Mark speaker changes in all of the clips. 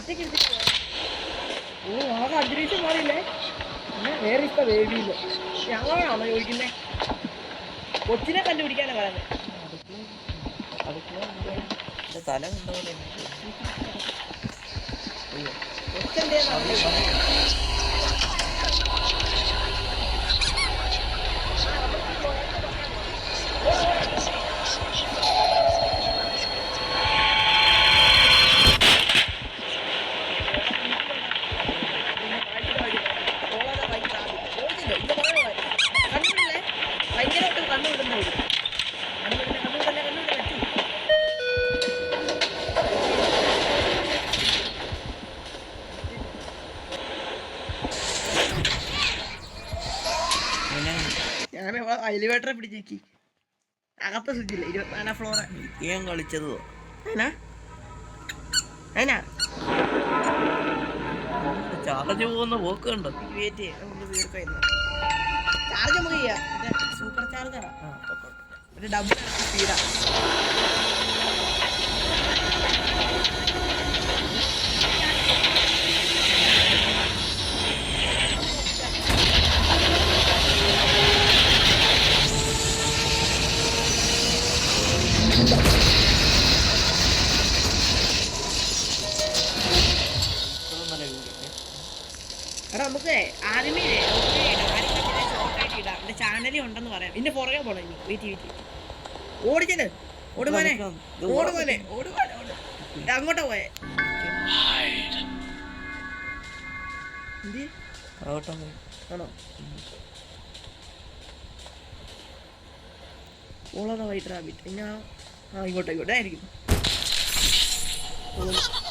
Speaker 1: ഒറ്റയ്ക്ക്. ഓ ആകെ അന്തരീക്ഷം മാറിയില്ലേ പിന്നെ വേറെ ഇപ്പൊ വേവിയില്ല ഞങ്ങളാണോ ചോദിക്കുന്നേ കൊച്ചിനെ കണ്ടുപിടിക്കാനാ പറയുന്നത്
Speaker 2: തല കണ്ടപോലെ
Speaker 1: ഞാൻ എലിവേറ്ററെ പിടിച്ചേക്കി അകത്ത സ്വിച്ചില്ല ഇരുപത്തിനാലാം ഫ്ലോറ്
Speaker 2: ഞാൻ കളിച്ചതോ?
Speaker 1: അതിനാ അതിനാ
Speaker 2: ചാർജ് പോകുന്ന പോക്ക് കണ്ടോ?
Speaker 1: വെയിറ്റ് നമുക്ക് തീർക്കായിരുന്നു ചാർജ് നമുക്ക് ചെയ്യാം. സൂപ്പർ ചാർജറാ. ഒരു ഡബിൾ സ്പീഡാ എടാ നമുക്ക് ആദ്യമേ ഷോർട്ടായിട്ട് ഇടാം. എന്റെ ചാനലിൽ ഉണ്ടെന്ന് പറയാം. പിന്നെ പുറകെ പോണം ഇനി. വെയിറ്റ് വെയിറ്റ് ഓടിച്ചത് ഓടുമോനെ ഓടുമോനെ ഓടുമോനെ ഓട് അങ്ങോട്ടാ പോയെ. ആണോ? ഓളറ വൈറ്റ്. റാബിറ്റ് പിന്നെ ആ- ഇങ്ങോട്ടോ ഇങ്ങോട്ടോ. ആയിരിക്കും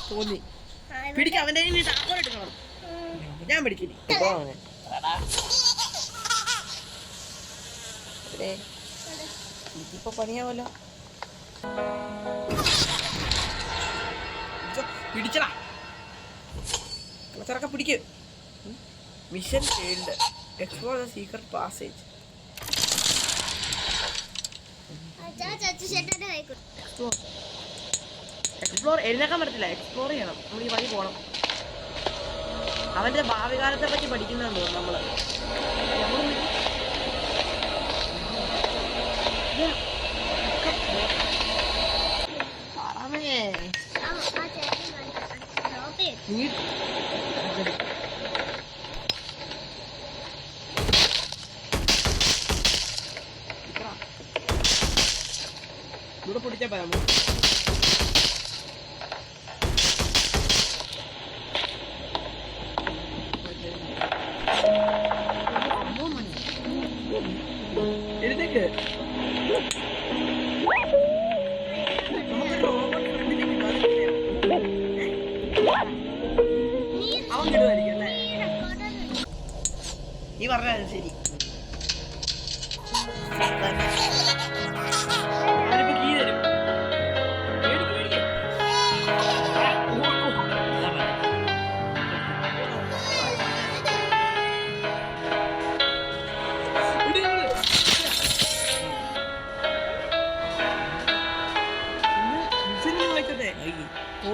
Speaker 1: തോന്നി പിടിക്ക അവന്റെ കയ്യിൽ നിന്ന് എടുക്കണം. ഞാൻ പിടിക്കില്ല.
Speaker 2: ഇതിപ്പോ പണിയാവല്ലോ.
Speaker 1: പിടിച്ചടാ. ചെറുക്ക പിടിക്ക്. Mission field explore the secret passage explore explore എഴുന്നേക്കാൻ എക്സ്പ്ലോർ ചെയ്യണം നമ്മൾ ഈ വഴി പോകണം അവന്റെ ഭാവി കാലത്തെ പറ്റി പഠിക്കുന്നതെന്ന് നമ്മൾ പറമേ നീ ഇവിടെ പിടിച്ചാ പോയാ എഴുതേക്ക് നീ പറഞ്ഞത് ശരി.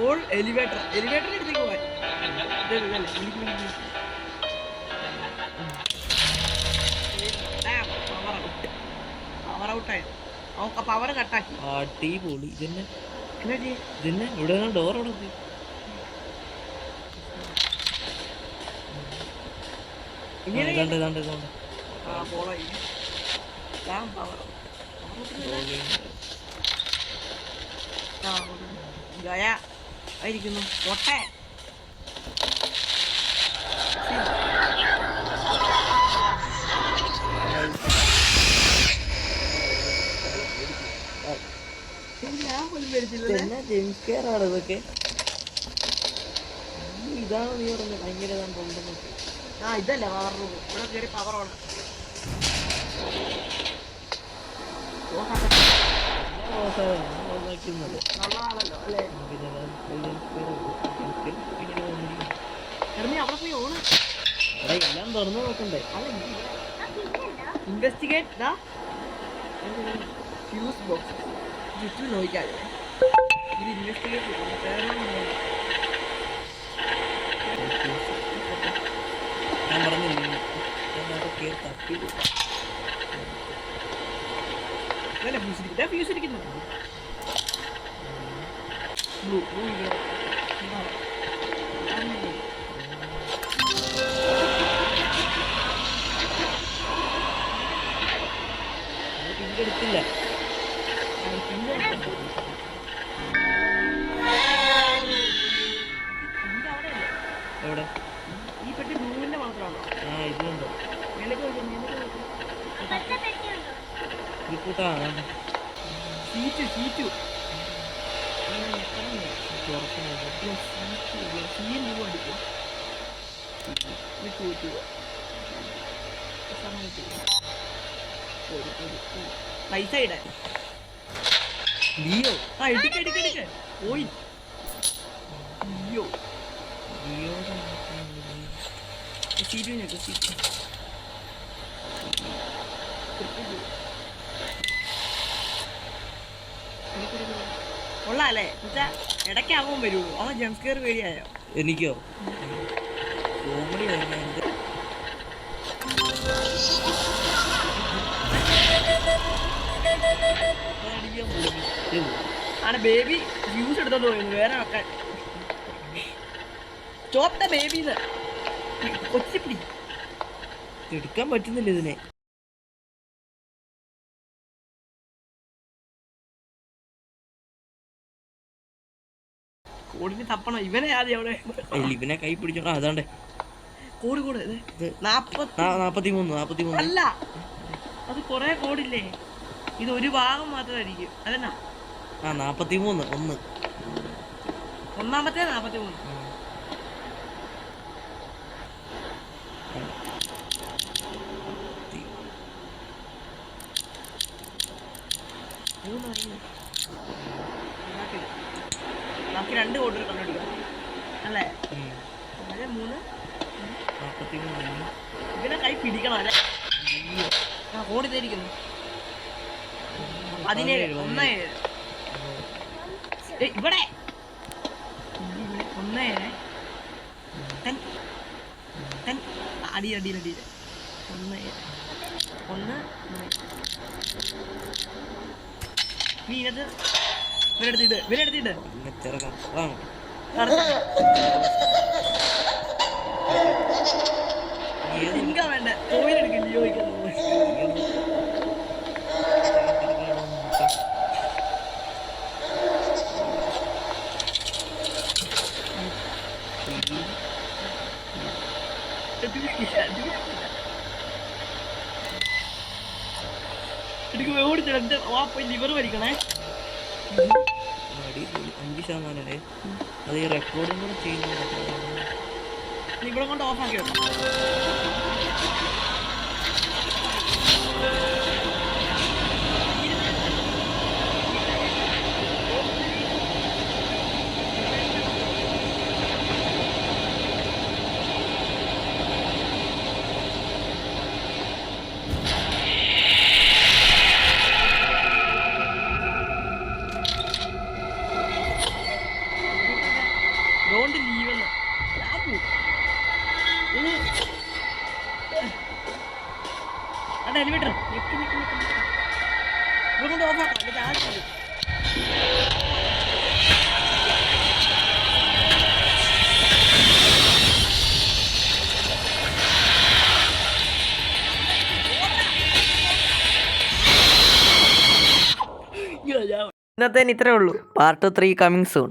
Speaker 1: Damn, എലിവേറ്റർ എലിവേറ്റർ എടുത്തേക്ക്. അവൻ പവർ കട്ടാക്കി
Speaker 2: അടിപൊളി. ഇതന്നെ.
Speaker 1: പോളി ചെയ്യ്?
Speaker 2: ഇതന്നെ. ഇവിടെ ഡോർ അവിടെ പോയി
Speaker 1: ഇനി ഇത്
Speaker 2: ഇതാണ്ട് ഇതാണ്ട് ഇതാണ്ട്.
Speaker 1: ആ ആയിരിക്കുന്നു. പൊട്ടെ
Speaker 2: ഇതൊക്കെ? ഇതാണ് നീ പറഞ്ഞത്. ഭയങ്കര
Speaker 1: ആ ഇതല്ല റൂം ഇവിടെ കയറി പവർ ഓൺ
Speaker 2: കിട്ടുന്നത് എല്ലാം തുറന്നു നോക്കണ്ടേ?
Speaker 1: Investigate the. ഫ്യൂസ് ബോക്സ് ചുറ്റും നോക്കിയാൽ ഇത് ഇൻവെസ്റ്റിഗേറ്റ് ഞാൻ ഫ്യൂസ് ഇരിക്കുന്നു എന്താണ്? അതാണ്
Speaker 2: പിങ്ക് എടുത്തില്ല? എവിടെ
Speaker 1: ഈ പെട്ടി ബ്ലൂവിന്റെ മാത്രമാണോ
Speaker 2: ആ ഇതുണ്ട്. ഇത് കൂട്ടാണ്
Speaker 1: സീറ്റു സീറ്റു പൈസ ഇടാൻ
Speaker 2: ലിയോ.
Speaker 1: ആ എടുക്ക എടുക്ക എടുക്ക. പോയി.
Speaker 2: ലിയോ.
Speaker 1: ലിയോ ഞെക്ക് സീറ്റു കൊള്ളാല്ലേ എന്നുവെച്ചാ ഇടയ്ക്കാകുമ്പോൾ ആ അവൻ ജംസ്കെയർ പേടിയായോ?
Speaker 2: എനിക്കോ? കോമഡി വരുന്നത്
Speaker 1: ആണ് ബേബി ജ്യൂസ് എടുത്തോണ്ട് പോയിരുന്നു വേറെ വെക്കാൻ സ്റ്റോപ്പ് ദ ബേബിന്ന് കൊച്ചിപ്പിടി.
Speaker 2: എടുക്കാൻ പറ്റുന്നില്ല ഇതിനെ.
Speaker 1: കോടിന് തപ്പണം. ഇവനെ ആദ്യം അവിടെ
Speaker 2: ഇവനെ കൈ പിടിച്ചോ അതാണ്ട്.
Speaker 1: കോടി കൂടെ നാപ്പത്തി
Speaker 2: മൂന്ന് നാപ്പത്തി മൂന്ന്
Speaker 1: അല്ല അത് കൊറേ കോടില്ലേ? ഇത് ഒരു ഭാഗം മാത്രമായിരിക്കും. അതെന്നാ.
Speaker 2: ആ നാപ്പത്തി മൂന്ന് ഒന്ന്.
Speaker 1: ഒന്നാമത്തെ നാപ്പത്തി മൂന്ന്. മൂന്നായി. ബാക്കി രണ്ട് കോടി കണ്ടുപിടിക്കണം. അല്ലേ. അതെ മൂന്ന്? ഇവനെ കൈ പിടിക്കണം അല്ലേ? ആ കോടി തരിക്കുന്നു പതിനേഴ് ഒന്ന് ഏഴ്. ഇവിടെ. ഒന്ന് ഏഴ്. അടി അടി അടി. ഒന്ന് ഒന്ന്. നീ ഇതിനകത്ത്
Speaker 2: അതാണ് ഏത്
Speaker 1: ഇങ്ക വേണ്ട? കോയിലെടുക്കില്ല ചോദിക്കാൻ എനിക്ക് ഓടിച്ചു എന്റെ വാപ്പ ലിവർ
Speaker 2: അടിപൊളി അഞ്ച് ശതമാനമല്ലേ അത് ഈ റെക്കോർഡും കൂടെ ചെയ്യുന്നുണ്ട്
Speaker 1: ഇവിടെ കൊണ്ട് ഓഫ് ആക്കി വെക്കാം എലിവേറ്റർ. ഇവിടെ കൊണ്ട് ഓഫ് ഇന്നത്തേന് ഇത്രേ ഉള്ളൂ.
Speaker 3: Part three coming soon